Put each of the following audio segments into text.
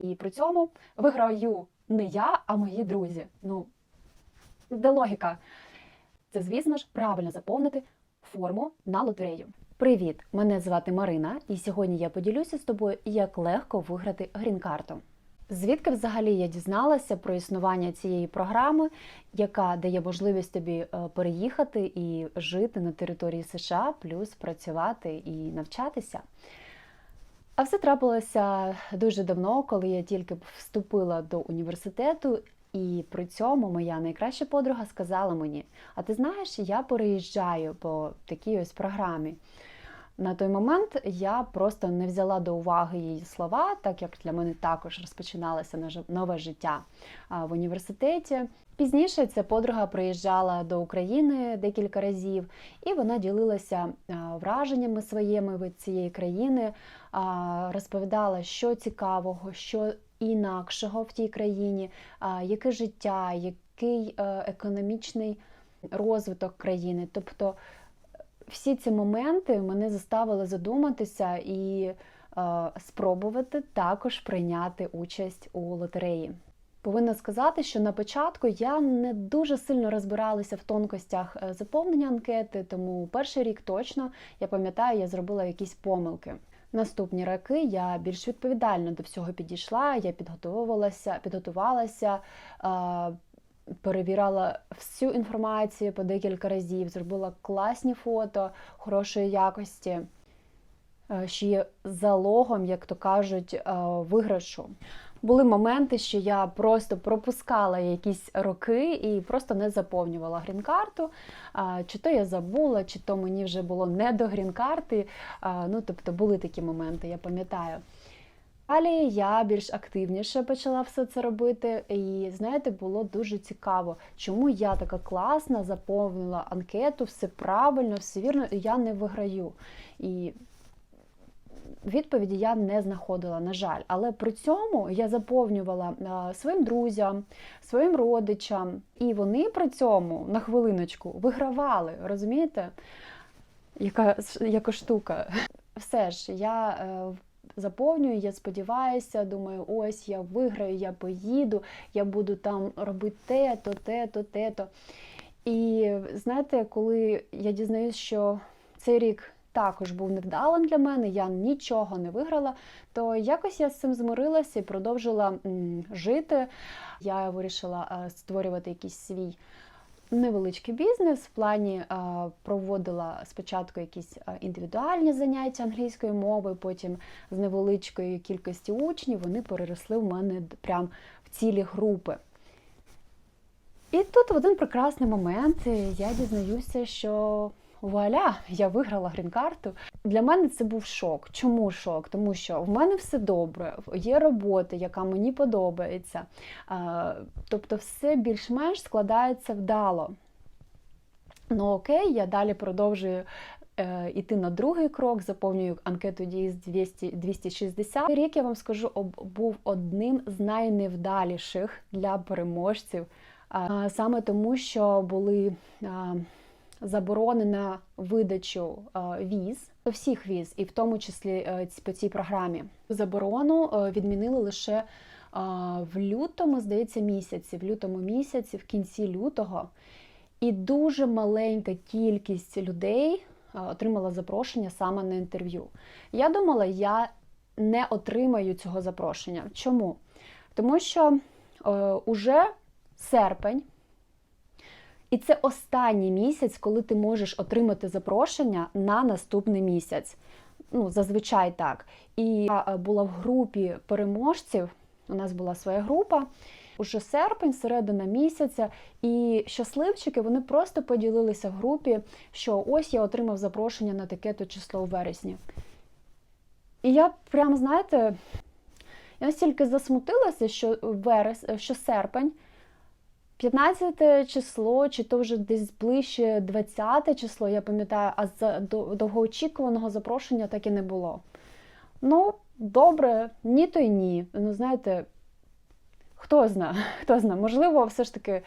І при цьому виграю не я, а мої друзі. Ну, де логіка? Це, звісно ж, правильно заповнити форму на лотерею. Привіт! Мене звати Марина, і сьогодні я поділюся з тобою, як легко виграти грін-карту. Звідки взагалі я дізналася про існування цієї програми, яка дає можливість тобі е, переїхати і жити на території США, плюс працювати і навчатися? А все трапилося дуже давно, коли я тільки вступила до університету, і при цьому моя найкраща подруга сказала мені: А ти знаєш, я переїжджаю по такій ось програмі. На той момент я просто не взяла до уваги її слова, так як для мене також розпочиналося нове життя в університеті. Пізніше ця подруга приїжджала до України декілька разів, і вона ділилася враженнями своїми від цієї країни, розповідала, що цікавого, що інакшого в тій країні, яке життя, який е, економічний розвиток країни. Тобто всі ці моменти мене заставили задуматися і е, спробувати також прийняти участь у лотереї. Повинна сказати, що на початку я не дуже сильно розбиралася в тонкостях е, заповнення анкети, тому перший рік точно я пам'ятаю, я зробила якісь помилки. Наступні роки я більш відповідально до всього підійшла. Я підготовувалася, підготувалася, е, перевіряла всю інформацію по декілька разів, зробила класні фото хорошої якості, е, що є залогом, як то кажуть, е, виграшу. Були моменти, що я просто пропускала якісь роки і просто не заповнювала грін-карту. Чи то я забула, чи то мені вже було не до грін-карти. Ну, тобто були такі моменти, я пам'ятаю. Далі я більш активніше почала все це робити, і знаєте, було дуже цікаво, чому я така класна, заповнила анкету, все правильно, все вірно, і я не виграю. І відповіді я не знаходила, на жаль. Але при цьому я заповнювала своїм друзям, своїм родичам, і вони при цьому на хвилиночку вигравали. Розумієте? Яка, яка штука? Все ж я. Заповнюю, я сподіваюся, думаю, ось я виграю, я поїду, я буду там робити те-то, те-то, те-то. І знаєте, коли я дізнаюсь, що цей рік також був невдалим для мене, я нічого не виграла, то якось я з цим змирилася і продовжила жити. Я вирішила е, створювати якийсь свій невеличкий бізнес. В плані проводила спочатку якісь індивідуальні заняття англійської мови, потім з невеличкої кількості учнів вони переросли в мене прям в цілі групи. І тут в один прекрасний момент е, я дізнаюся, що вуаля, я виграла грін-карту. Для мене це був шок. Чому шок? Тому що в мене все добре, є робота, яка мені подобається. Тобто, все більш-менш складається вдало. Ну окей, я далі продовжую е, іти на другий крок, заповнюю анкету дії з 200, 260. Рік я вам скажу, був одним з найневдаліших для переможців, саме тому, що були а, заборони на видачу віз, всіх віз, і в тому числі е, по цій програмі. Заборону е, відмінили лише в лютому, здається, місяці, в лютому місяці, в кінці лютого. І дуже маленька кількість людей отримала запрошення саме на інтерв'ю. Я думала, я не отримаю цього запрошення. Чому? Тому що е, уже серпень, і це останній місяць, коли ти можеш отримати запрошення на наступний місяць. Ну, зазвичай так. І я е, була в групі переможців. У нас була своя група. Уже серпень, середина місяця, і щасливчики вони просто поділилися в групі, що ось я отримав запрошення на таке-то число у вересні. І я прям, знаєте, я настільки засмутилася, що верес, що серпень, 15 число, чи то вже десь ближче 20 число, я пам'ятаю, а за довгоочікуваного запрошення так і не було. Ну, добре, ні то й ні. Ну, знаєте, хто зна, хто зна, можливо, все ж таки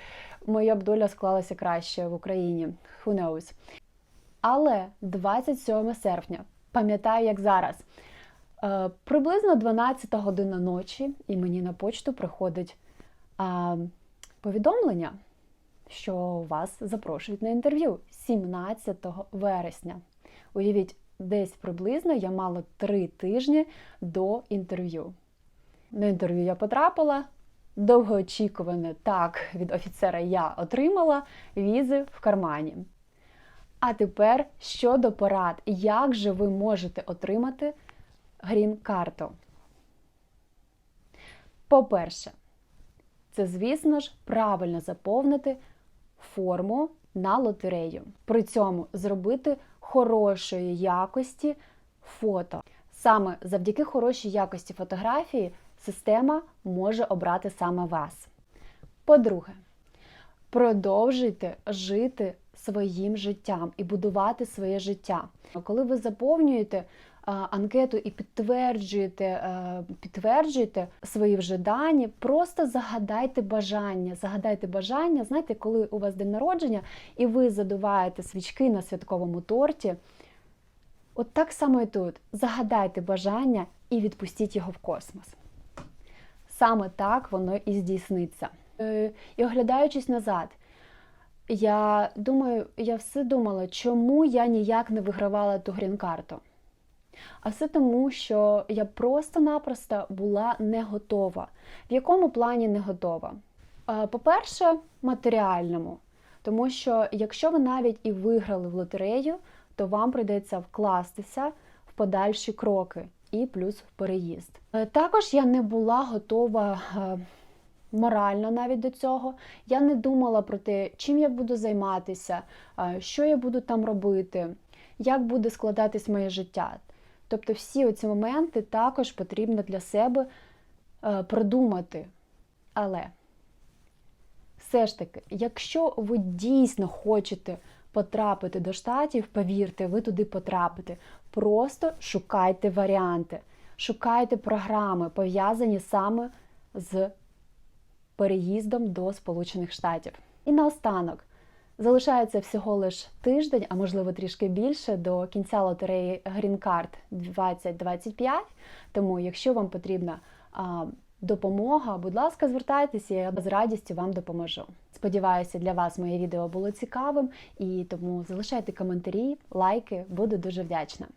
моя б доля склалася краще в Україні. Who knows. Але 27 серпня, пам'ятаю, як зараз. Е, приблизно 12 година ночі, і мені на почту приходить повідомлення, що вас запрошують на інтерв'ю 17 вересня. Уявіть, десь приблизно я мала три тижні до інтерв'ю. На інтерв'ю я потрапила. Довгоочікуване так від офіцера я отримала візи в кармані. А тепер щодо порад, як же ви можете отримати грін-карту? По-перше, це, звісно ж, правильно заповнити форму на лотерею. При цьому зробити хорошої якості фото. Саме завдяки хорошій якості фотографії система може обрати саме вас. По-друге, продовжуйте жити своїм життям і будувати своє життя. Коли ви заповнюєте анкету і підтверджуєте, підтверджуєте свої вже дані, просто загадайте бажання. Загадайте бажання, знаєте, коли у вас день народження і ви задуваєте свічки на святковому торті. От так само і тут. Загадайте бажання і відпустіть його в космос. Саме так воно і здійсниться. Е, І оглядаючись назад, я думаю, я все думала, чому я ніяк не вигравала ту грін-карту. А все тому, що я просто-напросто була не готова. В якому плані не готова? По-перше, матеріальному. Тому що якщо ви навіть і виграли в лотерею, то вам прийдеться вкластися в подальші кроки і плюс в переїзд. Е, Також я не була готова е, морально навіть до цього. Я не думала про те, чим я буду займатися, е, що я буду там робити, як буде складатись моє життя. Тобто всі оці моменти також потрібно для себе е, продумати. Але все ж таки, якщо ви дійсно хочете потрапити до штатів, повірте, ви туди потрапите. Просто шукайте варіанти, шукайте програми, пов'язані саме з переїздом до Сполучених Штатів. І наостанок залишається всього лиш тиждень, а можливо трішки більше, до кінця лотереї Green Card 2025. Тому, якщо вам потрібна допомога, будь ласка, звертайтеся, я з радістю вам допоможу. Сподіваюся, для вас моє відео було цікавим, і тому залишайте коментарі, лайки, буду дуже вдячна.